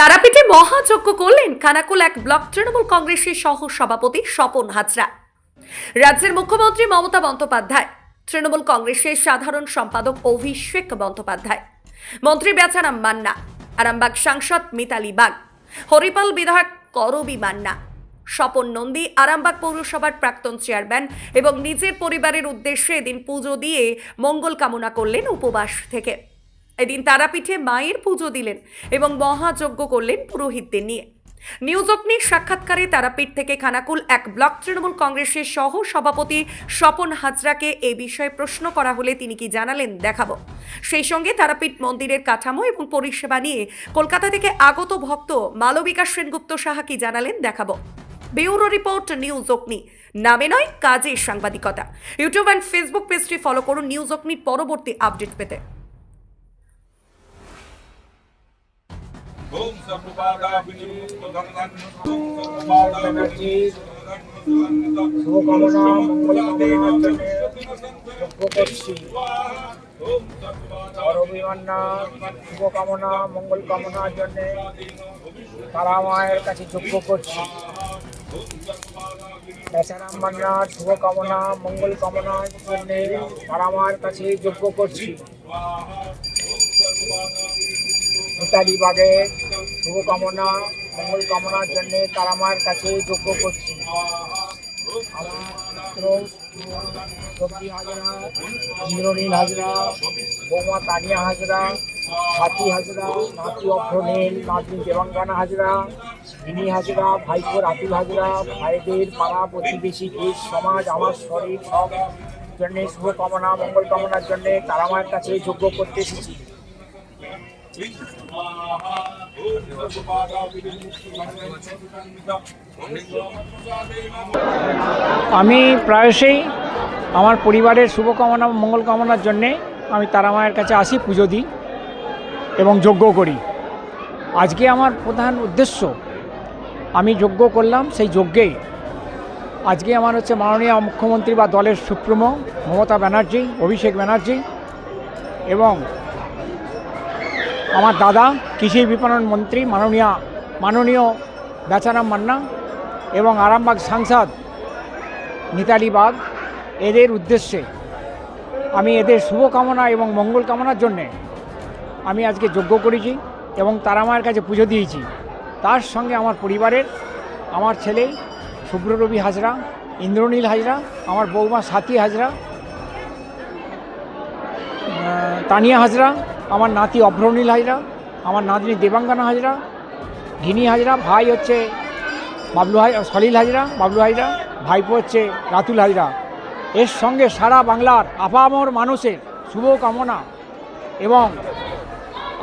তারাপীঠে মহাযজ্ঞ করলেন খানাকুল এক ব্লক তৃণমূল কংগ্রেসের সহ সভাপতি স্বপন হাজরা। রাজ্যের মুখ্যমন্ত্রী মমতা বন্দ্যোপাধ্যায়, তৃণমূল কংগ্রেসের সাধারণ সম্পাদক অভিষেক বন্দ্যোপাধ্যায়, মন্ত্রী বেচারাম মান্না, আরামবাগ সাংসদ মিতালি বাগ, হরিপাল বিধায়ক করবি মান্না, স্বপন নন্দী, আরামবাগ পৌরসভার প্রাক্তন চেয়ারম্যান এবং নিজের পরিবারের উদ্দেশ্যে এদিন পুজো দিয়ে মঙ্গল কামনা করলেন উপবাস থেকে। এদিন তারাপীঠে মায়ের পুজো দিলেন এবং মহাযজ্ঞ করলেন পুরোহিতদের নিয়ে। নিউজ অগ্নির সাক্ষাৎকারে তারাপীঠ থেকে খানাকুল এক ব্লক তৃণমূল কংগ্রেসের সহ সভাপতি স্বপন হাজরাকে এ বিষয়ে প্রশ্ন করা হলে তিনি কি জানালেন দেখাবো। সেই সঙ্গে তারাপীঠ মন্দিরের কাঠামো এবং পরিষেবা নিয়ে কলকাতা থেকে আগত ভক্ত মালবিকা সেনগুপ্ত সাহা কি জানালেন দেখাবো। ব্যুরো রিপোর্ট, নিউজ অগ্নি। নামে নয় কাজে সাংবাদিকতা। ইউটিউব অ্যান্ড ফেসবুক পেজটি ফলো করুন নিউজ অগ্নির পরবর্তী আপডেট পেতে। সর্বপাদাবিনী সর্বপাদাবিনী শুভকামনা মঙ্গল কামনার জন্য তারা মায়ের কাছে যজ্ঞ করছি বেচারাম মান্নার শুভকামনা মঙ্গল কামনার জন্য তারা মায়ের কাছে যজ্ঞ করছি মিতালি বাগের শুভকামনা মঙ্গল কামনার জন্য তারা মায়ের কাছে যোগ্য করছি। হাজরা হাজরা, বৌমা তানিয়া হাজরা, সাথী হাজরা হাজরা, মিনি হাজরা হাজরা প্রতিবেশী সমাজ, আমার শরীর সব শুভকামনা মঙ্গল কামনার জন্যে তারা মায়ের কাছে যোগ্য করতে এসেছি। আমি প্রায়শই আমার পরিবারের শুভকামনা মঙ্গল কামনার জন্যে আমি তারা মায়ের কাছে আসি, পুজো দিই এবং যজ্ঞ করি। আজকে আমার প্রধান উদ্দেশ্য, আমি যজ্ঞ করলাম সেই যজ্ঞে। আজকে আমার হচ্ছে মাননীয় মুখ্যমন্ত্রী বা দলের সুপ্রিমো মমতা ব্যানার্জি, অভিষেক ব্যানার্জি এবং আমার দাদা, কৃষি বিপণন মন্ত্রী, মাননীয় মাননীয় বেচারাম মান্না এবং আরামবাগ সাংসদ মিতালি বাগ, এদের উদ্দেশ্যে আমি এদের শুভকামনা এবং মঙ্গল কামনার জন্যে আমি আজকে যজ্ঞ করেছি এবং তারা মায়ের কাছে পুজো দিয়েছি। তার সঙ্গে আমার পরিবারের, আমার ছেলে শুভ্ররবি হাজরা, ইন্দ্রনীল হাজরা, আমার বৌমা সাথী হাজরা তানিয়া হাজরা আমার নাতি অভ্রনীল হাজরা, আমার নাতনি দেবাঙ্গানা হাজরা, ঘিনি হাজরা, ভাই হচ্ছে বাবলু হাই, সলিল হাজরা, বাবলু হাজরা, ভাইপো হচ্ছে রাতুল হাজরা। এর সঙ্গে সারা বাংলার আপামর মানুষের শুভ কামনা এবং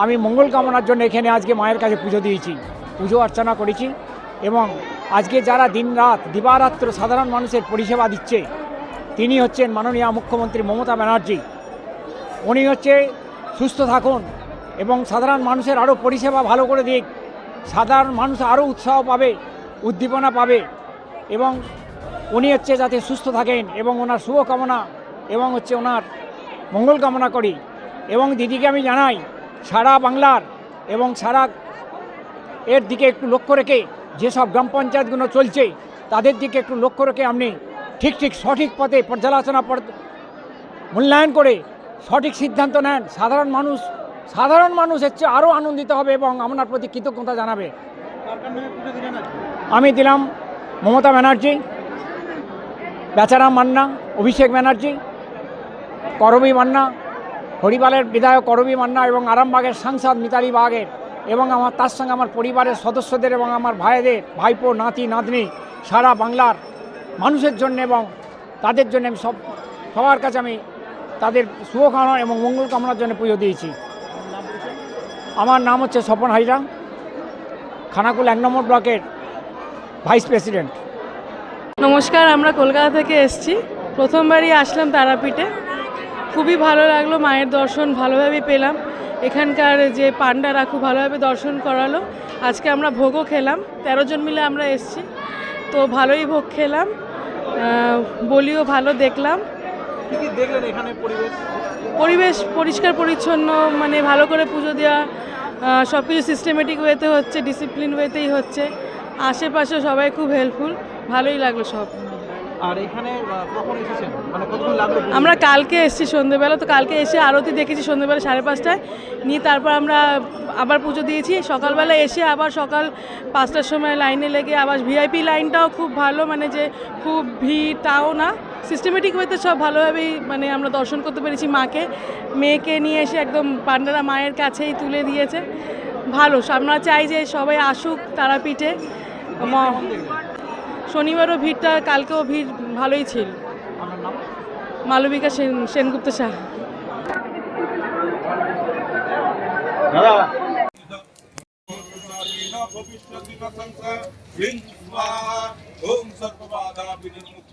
আমি মঙ্গল কামনার জন্য এখানে আজকে মায়ের কাছে পুজো দিয়েছি, পুজো অর্চনা করেছি এবং আজকে যারা দিনরাত, দিবারাত্র সাধারণ মানুষের পরিষেবা দিচ্ছে, তিনি হচ্ছেন মাননীয় মুখ্যমন্ত্রী মমতা ব্যানার্জি। উনি হচ্ছে সুস্থ থাকুন এবং সাধারণ মানুষের আরও পরিষেবা ভালো করে দিক। সাধারণ মানুষ আরও উৎসাহ পাবে, উদ্দীপনা পাবে এবং উনি হচ্ছে যাতে সুস্থ থাকেন এবং ওনার শুভকামনা এবং হচ্ছে ওনার মঙ্গল কামনা করি এবং দিদিকে আমি জানাই, সারা বাংলার এবং সারা এর দিকে একটু লক্ষ্য রেখে যেসব গ্রাম পঞ্চায়েতগুলো চলছে, তাদের দিকে একটু লক্ষ্য রেখে আপনি ঠিক ঠিক সঠিক পথে পর্যালোচনা পর- মূল্যায়ন করে সঠিক সিদ্ধান্ত নেন। সাধারণ মানুষ সাধারণ মানুষ হচ্ছে আরও আনন্দিত হবে এবং আপনার প্রতি কৃতজ্ঞতা জানাবে। আমি দিলাম মমতা ব্যানার্জি, বেচারাম মান্না, অভিষেক ব্যানার্জি, করবী মান্না, হরিপালের বিধায়ক করবী মান্না এবং আরামবাগের সাংসদ মিতালি বাগের এবং আমার তার সঙ্গে আমার পরিবারের সদস্যদের এবং আমার ভাইদের, ভাইপো, নাতি, নাতনি, সারা বাংলার মানুষের জন্য এবং তাদের জন্য আমি সব সবার কাছে আমি তাদের শুভকামনা এবং মঙ্গল কামনার জন্য পুজো দিয়েছি। আমার নাম হচ্ছে স্বপন হাজরা খানাকুল এক নম্বর ব্লকের ভাইস প্রেসিডেন্ট। নমস্কার, আমরা কলকাতা থেকে এসেছি। প্রথমবারই আসলাম তারাপীঠে। খুবই ভালো লাগল, মায়ের দর্শন ভালোভাবে পেলাম। এখানকার যে পান্ডারা খুব ভালোভাবে দর্শন করালো। আজকে আমরা ভোগও খেলাম, তেরো জন মিলে আমরা এসেছি। তো ভালোই ভোগ খেলাম বলিও ভালো দেখলাম। কি কি দেখলেন এখানে পরিবেশ? পরিবেশ পরিষ্কার পরিচ্ছন্ন মানে ভালো করে পুজো দেওয়া সব কিছু সিস্টেমেটিক ওয়েতে হচ্ছে ডিসিপ্লিন ওয়েতেই হচ্ছে। আশেপাশে সবাই খুব হেল্পফুল ভালোই লাগল সব। আর এখানে কখন এসেছেন? মানে কতক্ষণ লাগল আমরা কালকে এসেছি সন্ধেবেলা তো কালকে এসে আরতি দেখেছি সন্ধেবেলা সাড়ে পাঁচটায়। নিয়ে তারপর আমরা আবার পুজো দিয়েছি। সকালবেলা এসে আবার সকাল পাঁচটার সময় লাইনে লেগে আবার ভিআইপি লাইনটাও খুব ভালো মানে যে খুব ভিড় তাও না। সিস্টেমেটিক ওয়েতে সব ভালোভাবেই মানে আমরা দর্শন করতে পেরেছি মাকে। মেয়েকে নিয়ে এসে একদম পান্ডারা মায়ের কাছেই তুলে দিয়েছে। ভালো আমরা চাই যে সবাই আসুক তারাপীঠে। শনিবারও ভিড়টা কালকেও ভিড় ভালোই ছিল। মালবিকা সেন সেনগুপ্ত শাহ ভবিষ্যৎ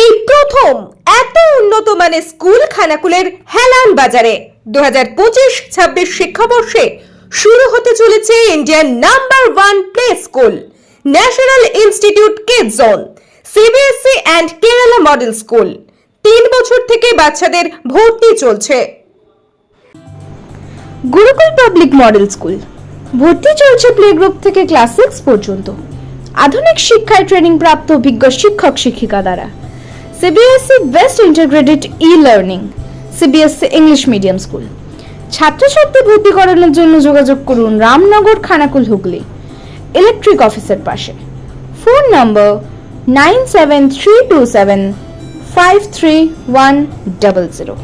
এই প্রথম এত উন্নত মানের স্কুল খানাকুলের হেলান বাজারে। দু হাজার পঁচিশ, ছাব্বিশ শিক্ষাবর্ষে শুরু হতে চলেছে Indian number one play school, National Institute Kid Zone CBSE and Kerala model school. তিন বছর থেকে বাচ্চাদের ভর্তি চলছে। গুরুকুল পাবলিক মডেল স্কুল, ভর্তি চলছে প্লে গ্রুপ থেকে ক্লাস সিক্স পর্যন্ত। আধুনিক শিক্ষায় ট্রেনিং প্রাপ্ত অভিজ্ঞ শিক্ষক শিক্ষিকা দ্বারা। CBSE best integrated E learning CBSE English medium school ছাত্রছাত্রী ভর্তি করানোর জন্য যোগাযোগ করুন রামনগর খানাকুল হুগলি ইলেকট্রিক অফিসের পাশে। Phone number nine seven three two seven five three one double zero.